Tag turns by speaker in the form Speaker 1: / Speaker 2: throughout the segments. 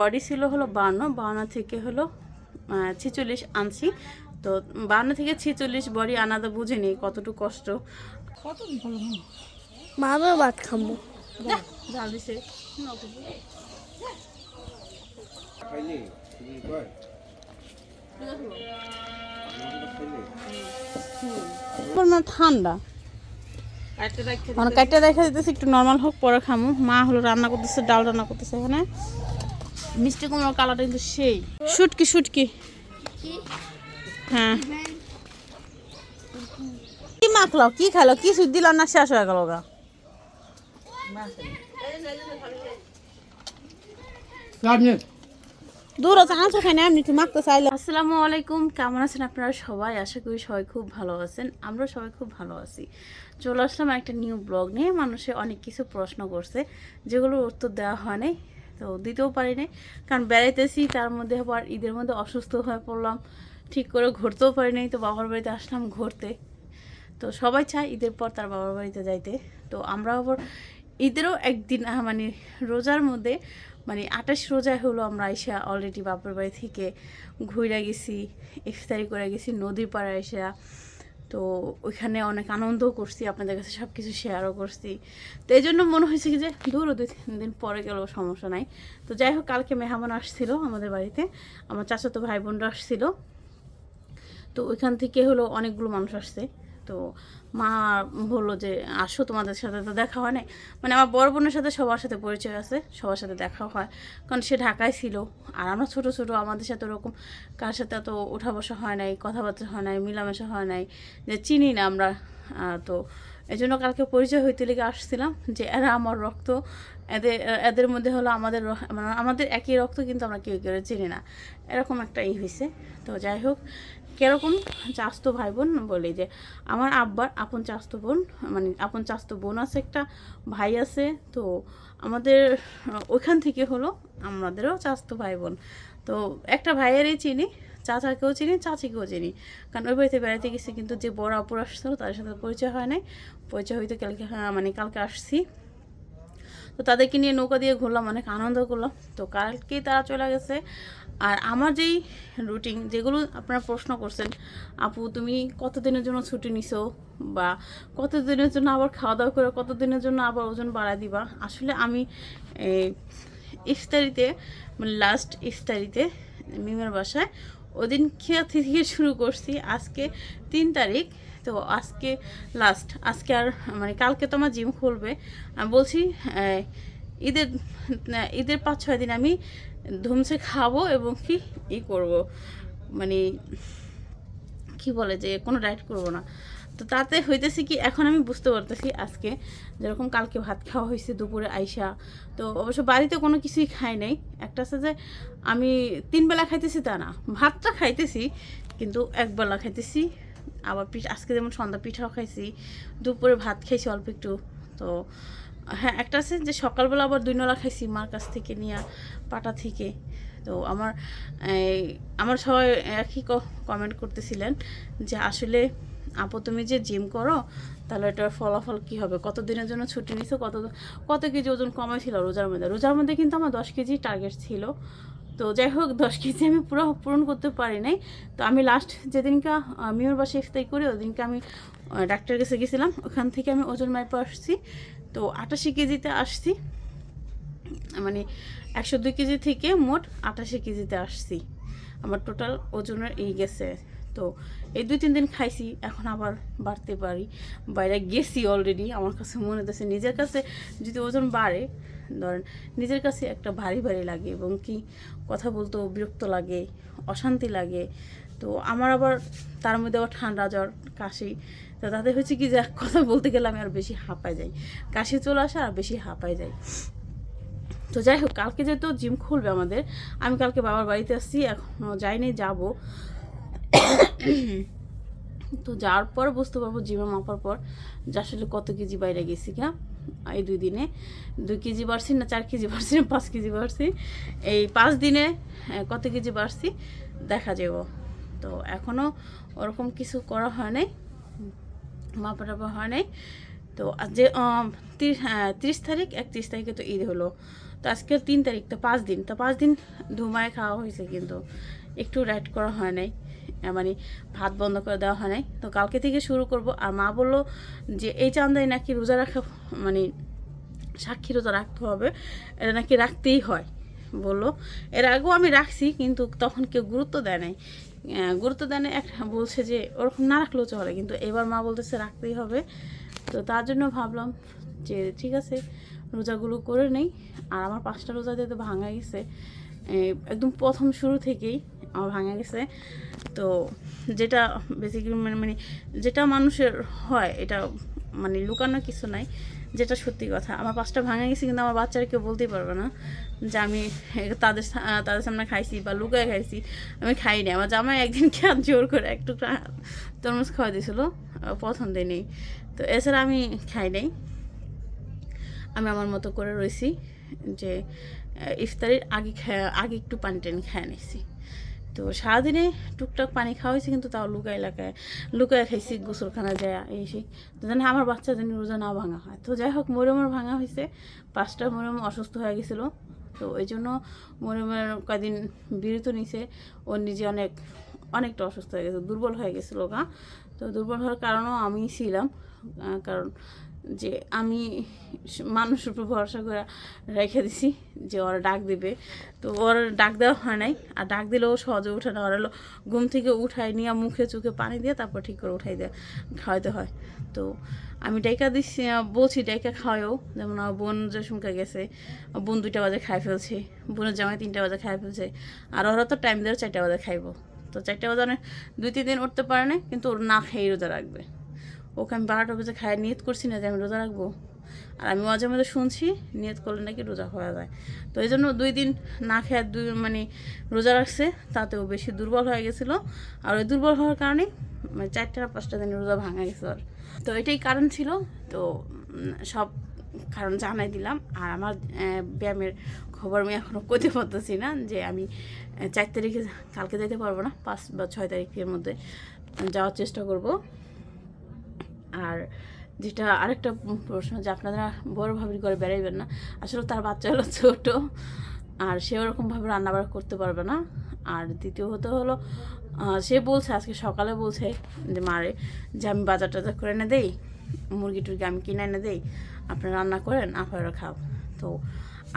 Speaker 1: Body ছিল হলো বান্ন বান্ন থেকে হলো ছিচল্লিশ আনছি। তো বান্ন থেকে ছিচল্লিশ বডি আনাদা বুঝিনি কতটুকু কষ্ট।
Speaker 2: ভাত খাব।
Speaker 1: ঠান্ডা। মানে কাটটা দেখা দিতেছে একটু নর্মাল হোক পরে খামু। মা হলো রান্না করতেছে ডাল রান্না করতেছে এখানে। মিষ্টি কুমড়োর কালারটা কিন্তু সেই। শুটকি শুটকি। হ্যাঁ। কি মাখলো? কি খালো কি সুদ দিল না শেষ হয়ে গেল গা? দূর আছে আনছো খাই না একটু মাখতে চাইলে। আসসালামু আলাইকুম কেমন আছেন আপনারা সবাই? আশা করি সবাই খুব ভালো আছেন। আমরা সবাই খুব ভালো আছি। চলে আসলাম একটা নিউ ব্লগ নিয়ে। মানুষে অনেক কিছু প্রশ্ন করছে যেগুলোর উত্তর দেওয়া হয় নাই। তো দিতেও পারি নাই কারণ বেড়াইতেছি, তার মধ্যে আবার ঈদের মধ্যে অসুস্থ হয়ে পড়লাম। ঠিক করে ঘুরতেও পারি নাই তো বাবার বাড়িতে আসলাম ঘুরতে। তো সবাই চায় ঈদের পর তার বাবার বাড়িতে যাইতে। তো আমরা আবার ঈদেরও একদিন মানে রোজার মধ্যে মানে আঠাশ রোজায় হলো আমরা আইসা অলরেডি বাপের বাড়ি থেকে ঘুরে গেছি, ইফতারি করে গেছি নদীর পাড়ে আইসা। তো ওইখানে অনেক আনন্দও করছি, আপনাদের কাছে সব কিছু শেয়ারও করছি। তো এই জন্য মনে হয়েছে কি যে দূরও দুই তিন দিন পরে গেলেও সমস্যা নাই। তো যাই হোক, কালকে মেহমান আসছিল আমাদের বাড়িতে, আমার চাচাতো ভাই বোনরা আসছিল। তো ওইখান থেকে হলো অনেকগুলো মানুষ আসছে। তো মা বলল যে, আসো তোমাদের সাথে তো দেখা হয় নাই। মানে আমার বড় বোনের সাথে সবার সাথে পরিচয় আছে, সবার সাথে দেখা হয়। কারণ সে ঢাকায় ছিল, আর আমরা ছোট ছোট, আমাদের সাথে ওরকম কার সাথে এত ওঠা বসা হয় নাই, কথাবার্তা হয় নাই, মিলামেশা হয় নাই, যে চিনি না আমরা তো এই জন্য কালকে পরিচয় হইতে লেগে আসছিলাম যে, এরা আমার রক্ত, এদের এদের মধ্যে হলো আমাদের মানে আমাদের একই রক্ত কিন্তু আমরা কেউ কেউ চিনি না। এরকম একটা ই হয়েছে তো যাই হোক কীরকম চাস্তো ভাই বোন বলে যে আমার আব্বার আপন চাস্তো বোন মানে আপন চাস্তো বোন আছে একটা ভাই আছে তো আমাদের ওইখান থেকে হলো আমাদেরও চাস্তো ভাই বোন তো একটা ভাইয়েরই চিনি চাচাকেও চিনি চাচিকেও চিনি। কারণ ওই বাড়িতে বেড়াতে গেছি কিন্তু যে বড় আপুর আসছিল তাদের সাথে পরিচয় হয় নাই। পরিচয় হইতে কালকে হ্যাঁ, মানে কালকে আসছি। তো তাদেরকে নিয়ে নৌকা দিয়ে ঘুরলাম অনেক আনন্দ করলাম। তো কালকেই তারা চলে গেছে। আর আমার যেই রুটিন যেগুলো আপনারা প্রশ্ন করছেন, আপু, তুমি কতদিনের জন্য ছুটি নিছো? বা, কতদিনের জন্য আবার খাওয়া দাওয়া করে? কতদিনের জন্য আবার ওজন বাড়ায় দিবা? আসলে আমি ইফতারিতে মানে লাস্ট ইফতারিতে, মিমের বাসায়, ওদিন খেয়া থেকে শুরু করছি, আজকে তিন তারিখ, তো আজকে লাস্ট আজকে আর মানে কালকে তো আমার জিম খুলবে। আমি বলছি ঈদের ঈদের পাঁচ ছয় দিন আমি ধুমসে খাব এবং কি ই করব মানে কি বলে যে, কোনো ডায়েট করব না। তো তাতে হইতেছে কি, এখন আমি বুঝতে পারতেছি আজকে যেরকম কালকে ভাত খাওয়া হয়েছে দুপুরে আইসা। তো অবশ্য বাড়িতে কোনো কিছুই খাই নাই। একটা আছে যে, আমি তিন বেলা খাইতেছি তা না, ভাতটা খাইতেছি, কিন্তু একবেলা খাইতেছি। আবার পিঠ, আজকে যেমন সন্ধ্যা পিঠাও খাইছি, দুপুরে ভাত খাইছি অল্প একটু। তো হ্যাঁ একটা আছে যে সকালবেলা আবার দুই নলা খাইছি মার কাছ থেকে নিয়ে, পাটা থেকে। তো আমার আমার সবাই একই কমেন্ট করতেছিলেন যে আসলে, আপু, তুমি যে জিম করো, তাহলে এটার ফলাফল কি হবে? কত দিনের জন্য ছুটি নিছো? কত কত কেজি ওজন কমাইছিল রোজার মধ্যে? রোজার মধ্যে কিন্তু আমার দশ কেজি টার্গেট ছিল। তো যাই হোক, দশ কেজি আমি পুরো পূরণ করতে পারি নাই। তো আমি লাস্ট যেদিনকে মিওর বাসে ইফতারি করি, ওদিনকে আমি ডাক্তারের কাছে গেছিলাম। ওখান থেকে আমি ওজন মাইপে আসছি। তো আটাশি কেজিতে আসছি। মানে একশো দুই কেজি থেকে মোট আটাশি কেজিতে আসছি। আমার টোটাল ওজনের এই গেছে। তো এই দুই তিন দিন খাইছি, এখন আবার বাড়তে পারি। বাইরে গেছি অলরেডি আমার কাছে মনে হচ্ছে নিজের কাছে যদি ওজন বাড়ে ধরেন নিজের কাছে একটা ভারী ভারী লাগে এবং কি কথা বলতেও বিরক্ত লাগে, অশান্তি লাগে। তো আমার আবার তার মধ্যে আবার ঠান্ডা জ্বর, কাশি। তো তাদের হচ্ছে কি যে কথা বলতে গেলে আমি আর বেশি হাঁপায় যাই। কাশি চলে আসে আর বেশি হাঁপায় যাই। তো যাই হোক, কালকে যেহেতু জিম খুলবে আমাদের, আমি কালকে বাবার বাড়িতে আসছি এখনও যাইনি, যাব। তো যাওয়ার পর বুঝতে পারব জিমে মাপার পর যে আসলে কত কেজি বাইরে গেছি গা এই দুই দিনে। দুই কেজি বাড়ছি না চার কেজি বাড়ছি না পাঁচ কেজি বাড়ছি। এই পাঁচ দিনে কত কেজি বাড়ছি দেখা যাব তো এখনও ওরকম কিছু করা হয় নাই মাপা টাপা হয় নাই। তো যে আম, তি- হ্যাঁ, তিরিশ তারিখ একত্রিশ তারিখে তো ঈদ হলো। তো আজকে তিন তারিখ তো পাঁচ দিন। তো পাঁচ দিন ধুমায় খাওয়া হয়েছে কিন্তু একটু রাইট করা হয় নাই। মানে ভাত বন্ধ করে দেওয়া হয় নাই। তো কালকে থেকে শুরু করব। আর মা বলল যে, এই চান্দাই নাকি রোজা রাখা মানে সাক্ষী রোজা রাখতে হবে। এটা নাকি রাখতেই হয়। বলল। এর আগেও আমি রাখছি, কিন্তু তখন কেউ গুরুত্ব দেয় নাই। গুরুত্ব দেয় না একটা বলছে যে, ওরকম না রাখলেও চলে। কিন্তু এবার মা বলতেছে, রাখতেই হবে। তো তার জন্য ভাবলাম যে, ঠিক আছে, রোজাগুলো করে নেই। আর আমার পাঁচটা রোজা দিয়ে তো ভাঙা গেছে একদম প্রথম শুরু থেকেই আমার ভাঙা গেছে। তো যেটা বেসিক্যালি মানে মানে যেটা মানুষের হয়, এটা মানে লুকানো কিছু নাই, যেটা সত্যি কথা। আমার পাঁচটা ভাঙা গেছে কিন্তু আমার বাচ্চারা কেউ বলতেই পারবে না যে আমি তাদের তাদের সামনে খাইছি বা লুকায় খাইছি। আমি খাইনি আমার জামাই একদিন খেয়ে জোর করে একটু তরমুজ খাওয়া দিয়েছিল প্রথম দিনেই। তো এছাড়া আমি খাই নাই। আমি আমার মতো করে রয়েছি যে ইফতারির আগে আগে একটু পানি টানি খেয়ে নিছি। তো সারাদিনে টুকটাক পানি খাওয়া হয়েছে, কিন্তু তাও লুকায় এলাকায়, লুকায় খাইছি, গোসলখানা যায় এই সেই তো জানি আমার বাচ্চা জানি রোজা না ভাঙা হয়। তো যাই হোক, মরিয়মের ভাঙা হয়েছে। পাঁচটা মরিয়ম অসুস্থ হয়ে গেছিল। তো এই জন্য মরিয়মের কয়দিন বিরত নিছে। ও নিজে অনেক, অনেকটা অসুস্থ হয়ে গেছে, দুর্বল হয়ে গেছিল গা। তো দুর্বল হওয়ার কারণও আমি ছিলাম কারণ যে আমি মানুষের উপর ভরসা করে রেখে দিছি যে ওরা ডাক দিবে। তো ওর ডাক দেওয়া হয় নাই। আর ডাক দিলেও সহজে উঠে না। ওরা ঘুম থেকে উঠায় নিয়ে মুখে চোখে পানি দিয়ে তারপর ঠিক করে উঠাই দেয়, খাওয়াইতে হয়। তো আমি ডাইকা দিচ্ছি বলছি ডাইকা খাওয়াও যেমন আমার বোন যে শুনকা গেছে, বোন দুইটা বাজে খাই ফেলছে, বোনের জামাই তিনটা বাজে খাই ফেলছে। আর ওরা তো টাইম দেওয়ার চারটা বাজে খাইবো। তো চারটা বাজে দুই, তিন দিন উঠতে পারে না কিন্তু ওর না খেয়ে রোজা রাখবে। ওকে আমি বারোটা বাজে খাই নিয়ত করছি না যে আমি রোজা রাখব। আর আমি মাঝে মাঝে শুনছি, নিয়ত করলে নাকি রোজা হয়ে যায়। তো এই জন্য দুই দিন না খেয়ে দুই মানে রোজা রাখছে, তাতেও বেশি দুর্বল হয়ে গেছিল। আর ওই দুর্বল হওয়ার কারণে মানে চারটা পাঁচটা দিন রোজা ভাঙা গেছে আর তো এটাই কারণ ছিল। তো সব কারণ জানাই দিলাম। আর আমার ব্যায়ামের খবর আমি এখনও করতে পারতেছি না যে আমি চার তারিখে কালকে যেতে পারব না, পাঁচ বা ছয় তারিখের মধ্যে যাওয়ার চেষ্টা করব। আর যেটা আরেকটা প্রশ্ন যে আপনারা বড় ভাবির করে বেড়াইবেন না, আসলে তার বাচ্চা হলো ছোট, আর সে ওরকমভাবে রান্নাবাড়া করতে পারবে না। আর দ্বিতীয়ত হলো সে বলছে, আজকে সকালে বলছে যে মারে যে আমি বাজার টাজার করে এনে দেই মুরগি টুরগি আমি কিনে এনে দেই আপনারা রান্না করেন আপনারা খাব তো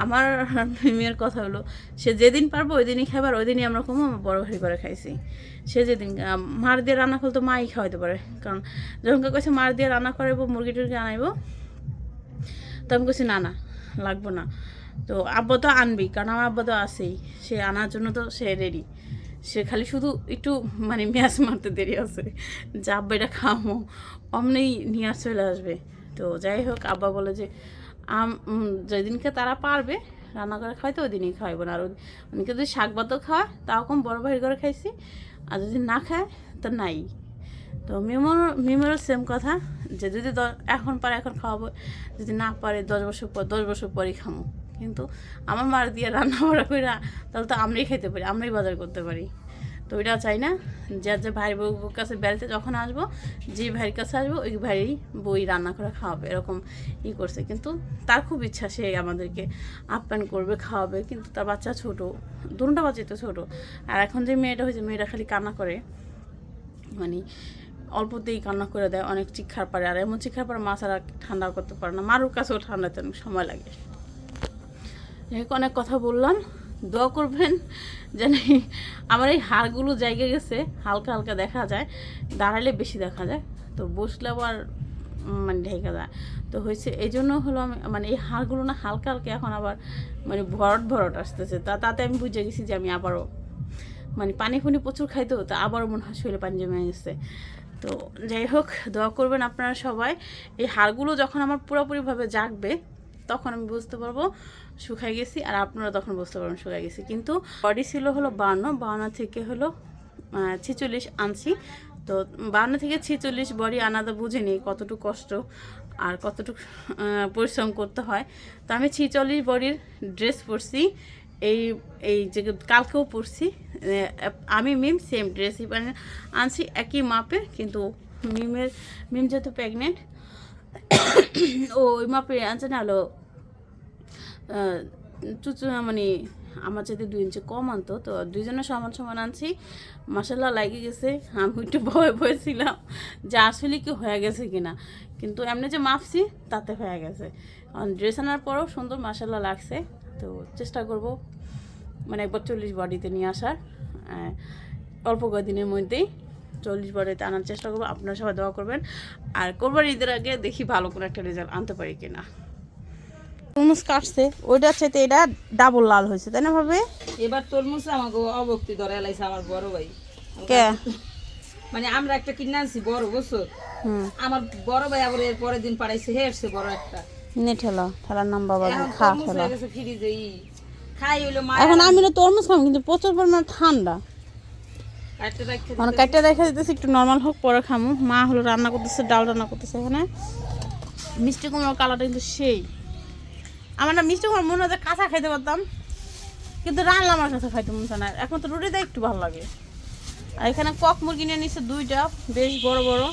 Speaker 1: আমার মেয়ের কথা হলো, সে যেদিন পারব ওই দিনই খাবার ওই দিনই আমরা কম বড় ভারী করে খাইছি। সে যেদিন মার দিয়ে রান্না করলে তো মাই খাওয়াইতে পারে। কারণ যখন কাছে মার দিয়ে রান্না করাবো মুরগি টুরগি আনাইবো তো আমি বলছি না না, লাগবো না। তো আব্বা তো আনবি কারণ আমার আব্বা তো আছেই। সে আনার জন্য তো সে রেডি সে খালি শুধু একটু মানে ম্যাচ মারতে দেরি আছে। যে আব্বা এটা খামো অমনেই নিয়ে চলে আসবে। তো যাই হোক, আব্বা বলে যে যেদিনকে তারা পারবে রান্না করে খাওয়াইতে ওই দিনই খাওয়াইবো না। আর উনিকে যদি শাক ভাতও খাওয়ায় তাও কম বড় ভাই করে খাইছি। আর যদি না খায়, তা নাই। তো মিমোর মিমোরও সেম কথা, যে যদি এখন পারে এখন খাওয়াবো, যদি না পারে দশ বছর পর দশ বছর পরই খামো। কিন্তু আমার মার দিয়ে রান্না বাড়া করে তাহলে তো আমরাই খেতে পারি, আমরাই বাজার করতে পারি। তো ওইটা চাই না। যার যে ভাই বউর কাছে বেড়াতে যখন আসব, যে ভাইয়ের কাছে আসব, ওই ভাইয়েরই বই রান্না করে খাওয়াবে, এরকম ই করছে। কিন্তু তার খুব ইচ্ছা, সে আমাদেরকে আপ্যায়ন করবে, খাওয়াবে। কিন্তু তার বাচ্চা ছোট, দুটা বাচ্চা তো ছোটো। আর এখন যে মেয়েটা হয়েছে, মেয়েটা খালি কান্না করে। মানে অল্পতেই কান্না করে দেয়, অনেক চিক্ষার পারে। আর এমন চিক্ষার পরে, মা ছাড়া ঠান্ডা করতে পারে না। মারুর কাছেও ঠান্ডাতে অনেক সময় লাগে। অনেক কথা বললাম। দোয়া করবেন যেন আমার এই হাড়গুলো জায়গা গেছে, হালকা হালকা দেখা যায়, দাঁড়ালে বেশি দেখা যায়। তো বসলে আবার মানে ঢেকে যায়। তো হয়েছে, এই জন্য হলো আমি মানে এই হাড়গুলো না হালকা হালকা এখন আবার মানে ভরট ভরট আসতেছে। তা তাতে আমি বুঝে গেছি যে আমি আবারও মানে পানি ফুনি প্রচুর খাইতো, তো আবারও মনে হয় শরীরে পানি জমে গেছে। তো যাই হোক, দোয়া করবেন আপনারা সবাই। এই হাড়গুলো যখন আমার পুরোপুরিভাবে জাগবে তখন আমি বুঝতে পারব শুকাই গেছি, আর আপনারা তখন বুঝতে পারবেন শুকাই গেছি। কিন্তু বডি ছিল হলো বান্ন বান্ন থেকে হলো ছিচল্লিশ আনছি। তো বান্ন থেকে ছিচল্লিশ বডি আনাদা বুঝিনি কতটুকু কষ্ট আর কতটুকু পরিশ্রম করতে হয়। তো আমি ছিচল্লিশ বডির ড্রেস পরছি, এই এই যে কালকেও পরছি আমি মিম সেম ড্রেসই মানে আনছি, একই মাপে কিন্তু মিমের মিম যেহেতু প্রেগনেন্ট ওই মাপে আনছে না হলো চুচু মানে আমার চাইতে দুই ইঞ্চি কম আনতো, তো দুইজনের সমান সমান আনছি। মাসাল্লাহ লাগে গেছে। আমি একটু ভয় ভয় ছিলাম যে আসলে কি হয়ে গেছে কিনা। কিন্তু এমনি যে মাপছি, তাতে হয়ে গেছে। ড্রেস আনার পরেও সুন্দর মাসাল্লাহ লাগছে। তো চেষ্টা করব মানে একবার চল্লিশ বডিতে নিয়ে আসার অল্প কয়েকদিনের মধ্যেই। চল্লিশ বডিতে আনার চেষ্টা করব। আপনারা সবাই দোয়া করবেন। আর কোরবানি ঈদের আগে দেখি ভালো কোনো একটা রেজাল্ট আনতে পারি কিনা। তরমুজ কাটছে ওইটার চাইতে এটা ডাবল লাল হয়েছে তাই না ভাবে?
Speaker 3: এবার তরমুজ আমাকে অবক্তি ধরে এলাইছে আমার বড় ভাই।
Speaker 1: কে?
Speaker 3: মানে আমরা একটা কিনে আনছি বড়
Speaker 1: হুম।
Speaker 3: আমার বড় ভাই আবার এর পরের দিন পাঠাইছে হেরছে বড় একটা।
Speaker 1: নে ঠেলা ঠেলার নাম বাবা খা ঠেলা। এখন আমি তরমুজ খাম কিন্তু প্রচুর পরিমাণে ঠান্ডা। মানে কাটতে দেখা দিতেছি একটু নর্মাল হোক পরে খামু। মা হলো রান্না করতেছে ডাল রান্না করতেছে এখানে। মিষ্টি কুমড়োর কালারটা কিন্তু সেই। আমার না মিষ্টি কুমড়ো মনে হচ্ছে কাঁচা খাইতে পারতাম কিন্তু রান্না আমার কাছে খাইতে মন না। এখন তো রুটিটা একটু ভালো লাগে। আর এখানে কক মুরগি নিয়ে নিচ্ছে দুইটা বেশ বড় বড়।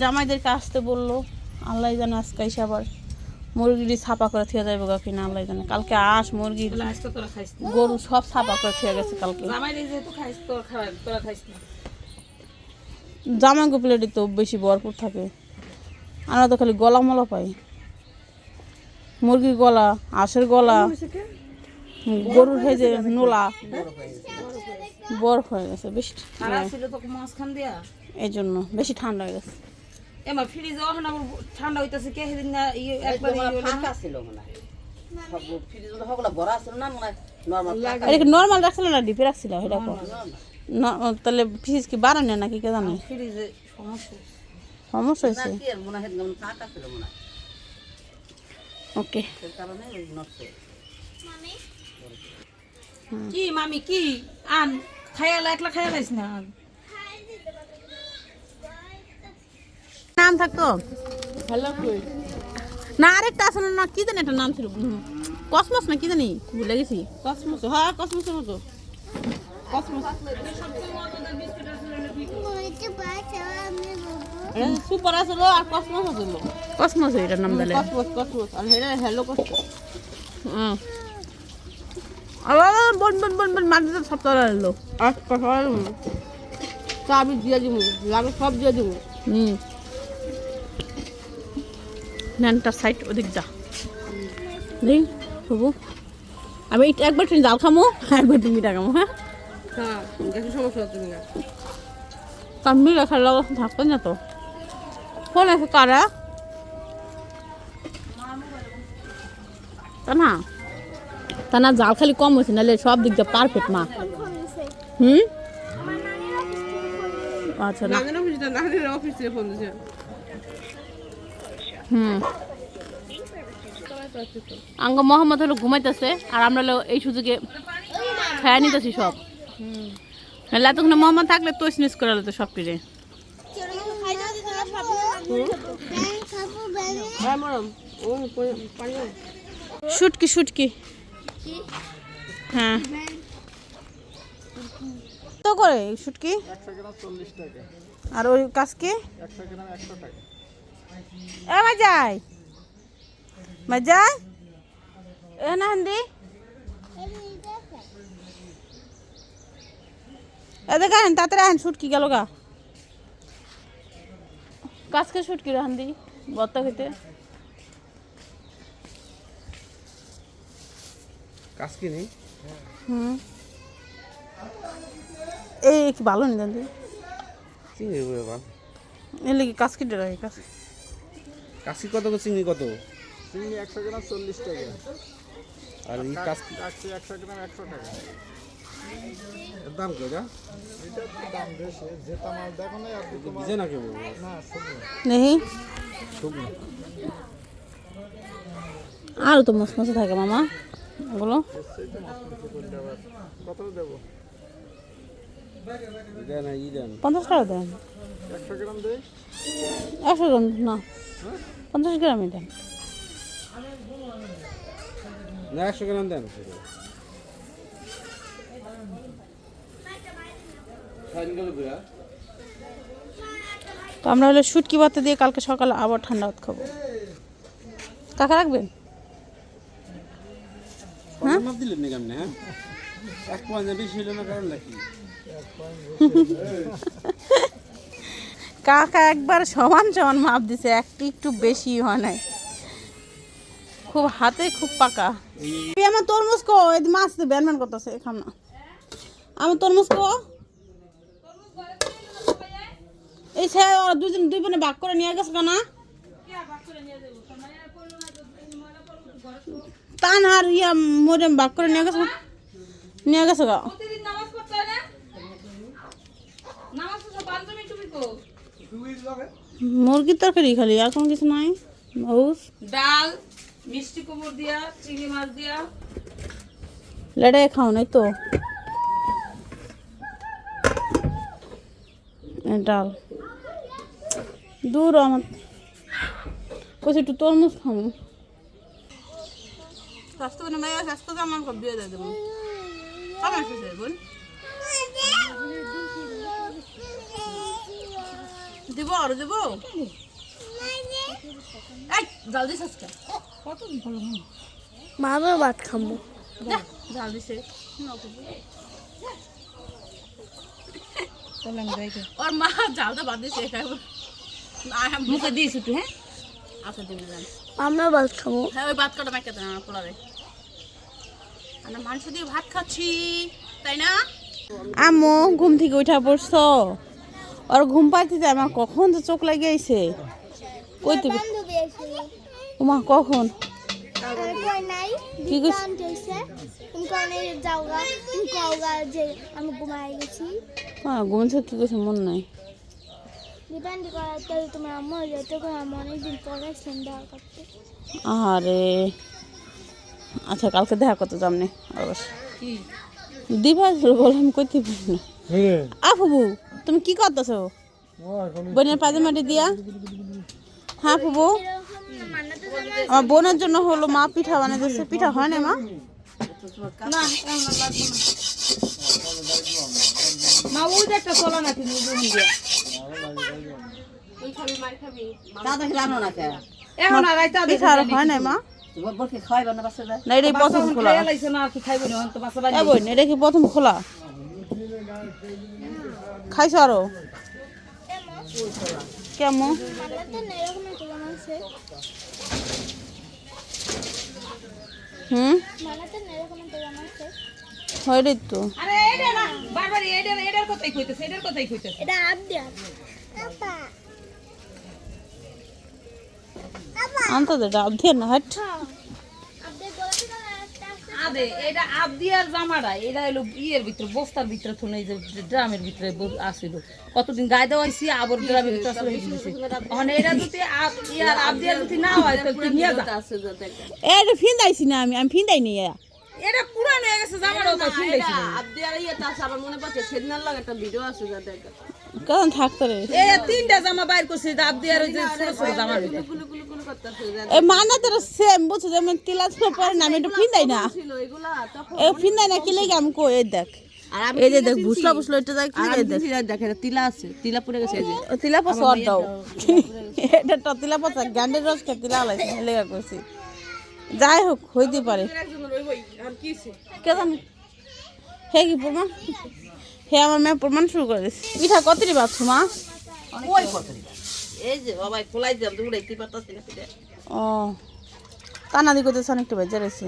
Speaker 1: জামাইদেরকে আসতে বলল আল্লাহ জানে আজকে আবার মুরগিটি ছাপা করে থিয়ে যাবে গা কিনা আল্লাহ জানে। কালকে আস মুরগি
Speaker 3: না।
Speaker 1: গরু সব ছাপা করে থিয়ে গেছে কালকে।
Speaker 3: না।
Speaker 1: জামাঙ্গো প্লেটে তো বেশি ভরপুর থাকে। আমরা তো খালি গলা মলা পাই। মুরগির গলা হাঁসের গলা গরুর হেজে নোলা বরফ হয়ে গেছে বেশি
Speaker 3: দিয়া?
Speaker 1: এই জন্য বেশি ঠান্ডা হয়ে গেছে।
Speaker 3: এমা ফ্রিজে এখন আবার ঠান্ডা হইতাছে কে সেদিন না ইয়ে একবার না।
Speaker 4: ছিল মনে হয়। ফ্রিজ নর্মাল
Speaker 1: রাখছিল না ডিপে রাখছিল এটা তাহলে ফিজ কি বাড়ানো নাকি কে জানে?
Speaker 3: ফ্রিজে সমস্যা
Speaker 1: সমস্যা হয়েছে
Speaker 4: কি আর মনে হয় ফাঁকা ছিল মনে
Speaker 1: ওকে।
Speaker 3: কি মামি কি? আন খায়াল একলা খায়ালাইস না?
Speaker 1: নাম থাকতো? না আরেকটা আসলে না কি জানি একটা নাম ছিল? কসমস না কি জানি? ভুলে গেছি। কসমস হ্যাঁ কসমসের মতো। কসমস। সুপার আসল আর কসমস আসল কসমস এটার নাম দিলে কসমস কসমস। আর হেটা হ্যালো কসমস। হ্যাঁ আবার বন বন বন বন মাটিতে সব তলা এলো। আর কথা চাবি দিয়ে দিব লাগে সব দিয়ে দিব। হুম। নেনটার সাইড ওদিক যা। দেখ হবু আমি একবার তুমি জাল খামো একবার তুমি খামো হ্যাঁ?
Speaker 3: হ্যাঁ না
Speaker 1: কারণ মিঠা খাওয়ার না তো? ফোন আছে কারা? তা না তা না জাল খালি কম হয়েছে নাহলে সব দিক দিয়ে পারফেক্ট মা। হুম? আচ্ছা না। হুম। আঙ্গ মোহাম্মদ হলো ঘুমাইতেছে, আর আমরা হলো এই সুযোগে খেয়ে নিতেছি সব। এতক্ষণে মোহাম্মদ থাকলে তো স্নিস করে তো সব পিড়ে শুটকি শুটকি। হ্যাঁ। তো করে শুটকি? আর ওই কাজকে এ মাজাই মাজাই এ না হিন্দি এ দেখেন তাড়াতাড়ি আহেন শুটকি গেল গা। কাজকে শুটকি রান্দি বত্তা খেতে।
Speaker 5: কাজ কি নেই?
Speaker 1: হুম। এই কি ভালো নি দাদি
Speaker 5: চিংড়ি বাবা
Speaker 1: এর লেগে কাজ কেটে রাখে কাজ
Speaker 5: কাশি কত করে চিংড়ি কত?
Speaker 6: চিংড়ি একশো গ্রাম চল্লিশ টাকা।
Speaker 5: আর এই কাশি
Speaker 6: কাকছি একশো গ্রাম একশো টাকা।
Speaker 5: এর দাম কত
Speaker 6: দাম বেশি যেটা মাল দেখো না আর
Speaker 5: না কেবল
Speaker 6: না শুনুন
Speaker 5: শুকনো।
Speaker 1: আরও তো মস্ত মস্ত থাকে মামা ওগুলো
Speaker 6: আবার কত দেবো?
Speaker 5: দেন ই দেন।
Speaker 1: পঞ্চাশ টাকা দেন।
Speaker 6: একশো গ্রাম দেই।
Speaker 1: একশো গ্রাম না। পঞ্চাশ গ্রামই দেন
Speaker 5: না একশো গ্রাম দেন।
Speaker 1: তো আমরা হলো শুটকি ভাতে দিয়ে কালকে সকালে আবার ঠান্ডা ভাত খাব। কাকা রাখবেন? হ্যাঁ?
Speaker 5: হ্যাঁ? এক পয়েন্ট বেশি না কারণ নাকি
Speaker 1: কাকা একবার সমান সমান মাপ দিছে, একটু একটু বেশি হয় নাই। খুব হাতে খুব পাকা। আমার তরমুজ কো মাছ ব্যান ব্যান করতেছে খাম না আমার তরমুজ কো। এই সে ওরা দুজন দুই বোনে ভাগ করে নিয়ে গেছে না তান আর ইয়া মোরে ভাগ করে নিয়ে গেছে নিয়ে গেছে গা
Speaker 3: প্রতিদিন নামাজ পড়তে হয় না নামাজ পড়তে পাঞ্জাবি টুপি কো
Speaker 1: মুরগির তরকারি খালি আর কোনো কিছু নাই? মাউস
Speaker 3: ডাল মিষ্টি কুমড় দিয়া চিংড়ি মাছ দিয়া।
Speaker 1: লেডাই খাও নাই তো? ডাল। দূর আমার। কইছে একটু তরমুজ খাব স্বাস্থ্য কেমন দেয় দেবো। কেমন আছে দিব আর দিব? এই জল দিস আজকে। কত ভালো
Speaker 2: মামা ভাত খাব।
Speaker 1: যা জাল দিছে ওর মা জালটা বাদ দিছে একেবারে। না,
Speaker 3: মুখে দিস একটু হ্যাঁ?
Speaker 1: আচ্ছা দিবি
Speaker 2: আমরা ভাত খাব।
Speaker 1: হ্যাঁ ওই ভাত কাটা মাইকে দেন আমার পোলারে। আমরা মাংস দিয়ে ভাত খাচ্ছি তাই না? আম্মু ঘুম থেকে উঠা পড়ছো? ওর ঘুম পাইতে আমার কখন তো চোখ লাগে আইছে? কই তুমি? মা কখন? কি হ্যাঁ কি কইছে মন নাই?
Speaker 2: তোমার
Speaker 1: আরে আচ্ছা কালকে দেখা করতে যামনি অবশ্য দিবা বলে আমি কইতে পারি না। আফুবু তুমি কি করতেছো? বোনের পাজামাটি দিয়া? হ্যাঁ ফুবু? আমার বোনের জন্য হলো মা পিঠা বানিয়ে দিচ্ছে পিঠা হয় না মা পিঠা হয় না মা?
Speaker 4: না
Speaker 1: এটাই খোলা। প্রথম খোলা? খাইছো আরও? কেমন? হুম?
Speaker 2: মানাতে এরকম একটা বানাচ্ছে
Speaker 1: হয় রে তো।
Speaker 3: আরে এটা না বারবার এটার এটার কথাই কইতেছে এটার কথাই কইতেছে।
Speaker 2: এটা আপ দেয়া।
Speaker 1: আনতো তো ডাব দিয়ে না হাট।
Speaker 2: গলা একটা আছে
Speaker 3: আদে এটা আবদিয়ার জামাটা এটা হলো ইয়ের ভিতরে বস্তার ভিতরে থুনে এই যে ড্রামের ভিতরে আসিল। কতদিন গায়ে দেওয়াইছি আবার ড্রামের ভিতরে আসলে এখন এটা যদি আব- ইয়ার আবদিয়ার যদি না হয় তুই নিয়ে যা।
Speaker 1: এটা ফিন্দাইছি না আমি আমি ফিন্দাই নি
Speaker 3: এটা পুরানো হয়ে গেছে জামাটা তো ফিন্দাইছিল
Speaker 1: কেমন থাকতো রে।
Speaker 3: এই তিনটা জামা বাইর করছে আবদিয়ার ওই যে ছোট ছোট ভিতরে
Speaker 1: এই মানা তোর সেম বুঝছ? যেমন তিলা ছিল পরে না আমি একটু ফিন্দাই না। এ ফিন্দাই না কি লেগে আমি কই এই দেখ। এই যে দেখ ভুসলা ভুসলা এটা দেখ কি দেখ।
Speaker 4: দেখে তিলা আছে তিলা পড়ে গেছে এই যে।
Speaker 1: তিলা পাস অর দাও। এটা তো তিলা পাস গান্ডের রস কে তিলা লাইছে লেগা কইছি যাই হোক হইতে পারে। কে জানে হে কি প্রমাণ হে আমার মেয়ে প্রমাণ শুরু করে দিছে। পিঠা কতটি বাচ্চু মা
Speaker 4: এই যে বাবা খোলাই দিলাম তো উড়াইতে পারতাছি না
Speaker 1: ও কানাদি করতেছে অনেকটা বেজা রয়েছে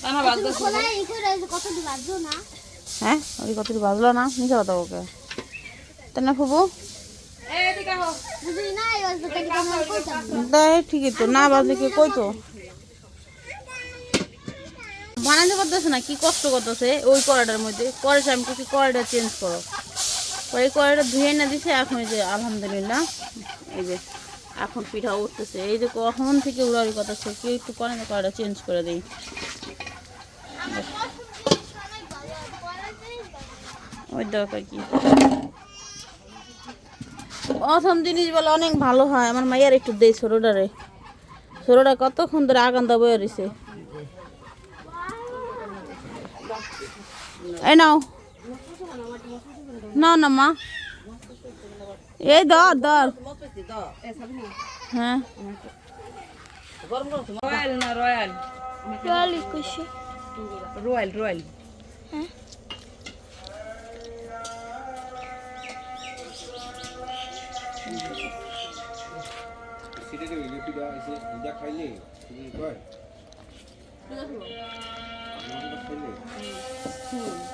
Speaker 3: টানা বাদ দাও
Speaker 2: খোলা এই করে কত দিন বাজলো না?
Speaker 1: হ্যাঁ ওই কতটি বাজলো না? মিশা কথা ওকে তাই না ফুবু?
Speaker 2: বাজলো
Speaker 1: ঠিকই তো। না বাজলে কি কই তো বানাতে পারতেছে না, কি কষ্ট করতেছে ওই কড়াটার মধ্যে। পরে আমি কিছু কড়াটা চেঞ্জ করো। পরে কড়াটা ধুয়ে না দিছে, এখন এই যে আলহামদুলিল্লাহ, এই যে এখন পিঠা উঠতেছে। এই যে কখন থেকে উড়াউড়ি করতেছে কি একটু করে না কড়াটা চেঞ্জ করে দিই। ওই দরকার কি? প্রথম জিনিস বলে অনেক ভালো হয়। আমার মাইয়ার একটু দেই ছোটোটারে। ছোটোটা কতক্ষণ ধরে আগান দা বয়ে রয়েছে এই নাও। নাও না মা। এই ধর ধর। হ্যাঁ।
Speaker 3: রয়্যাল না রয়্যাল
Speaker 2: হ্যাঁ।
Speaker 5: এসে খাইলে তুমি কয় খাইলে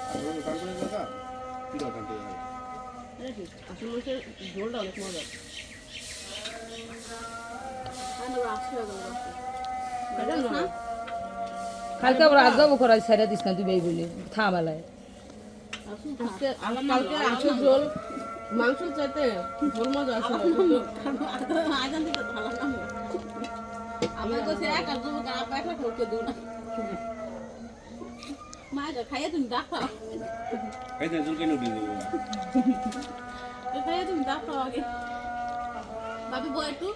Speaker 3: কালকে আবার আজগাবো করাই সাইডা দিস না তুই বেই বলে থামালায়
Speaker 4: কালকে মাংস। ঝোল। মাংস। চাইতে ঝোল মজা আছে
Speaker 1: আজান দিতে ভালো লাগে আমি কইছি এক আর দুবো কার আপা একটা দিও না। মায়ের খাইয়ে তুমি দেখাও
Speaker 5: খাইতে জল কেন দিয়ে দেবো।
Speaker 1: তুমি আগে একটু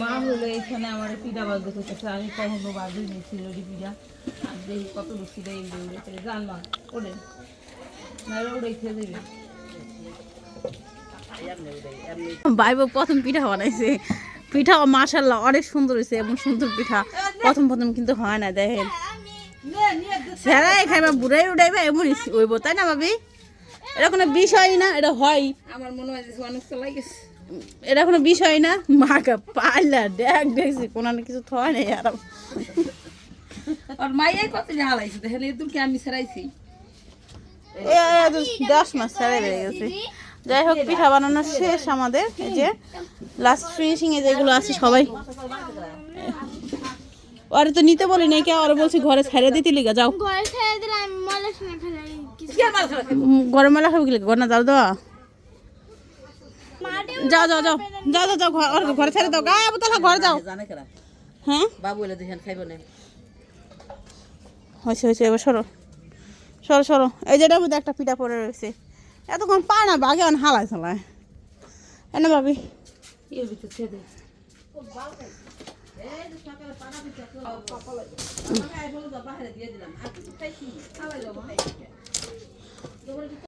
Speaker 3: মা হলো এখানে আমার পিঠা বাজতে করতেছে আমি কখনো বাজে নিয়েছিল পিঠা। আর দেখি কত লুচি দেয় উড়ে জান মা ওরে। না উড়ে খেয়ে দেবে।
Speaker 1: বাইব প্রথম পিঠা বানাইছে। পিঠা মাশাল্লাহ অনেক সুন্দর হয়েছে এবং সুন্দর পিঠা। প্রথম প্রথম কিন্তু হয় না দেখেন। সেরাই খাইবা বুড়াই উড়াইবা এমন হইব তাই না ভাবি? এটা কোনো বিষয় না এটা হয়।
Speaker 3: আমার মনে হয় অনেক চলাই গেছে।
Speaker 1: এটা কোনো বিষয় না। মাকে পাইলা দেখ দেখছি কোনো না কিছু থয় নাই আর
Speaker 3: আর মাইয়াই কত হালাইছে দেখেন এদুরকে আমি সেরাইছি
Speaker 1: দশ মাস ছেড়ে বেড়ে গেছে। যাই হোক পিঠা বানানো শেষ আমাদের। এই যে লাস্ট ফিনিশিং এ যেগুলো আছে সবাই ওরে তো নিতে বলি নাকি আর বলছি ঘরে ছেড়ে দিতে লিগা যাও।
Speaker 2: ঘরে ছেড়ে দিলে আমি মলে শুনে ফেলাই
Speaker 1: ঘরে মেলা খাবি ঘর না যাও
Speaker 2: মাঠে
Speaker 1: যাও যাও। যাও যাও যাও যাও ঘর- ঘরে ছেড়ে দাও। গায়ে তাহলে ঘরে যাও। হ্যাঁ?
Speaker 4: বাবু এলে দেখেন খাইব না।
Speaker 1: হয়েছে হয়েছে এবার সরো। সরো সরো। এই যেটার মধ্যে একটা পিঠা পড়ে রয়েছে। এতক্ষণ পায় না বাঘে অন হালায় চালায় এনে ভাবি।
Speaker 3: এর ভিতর
Speaker 4: দিয়ে দিলাম। আর কিছু খাইছি খাওয়াই যাব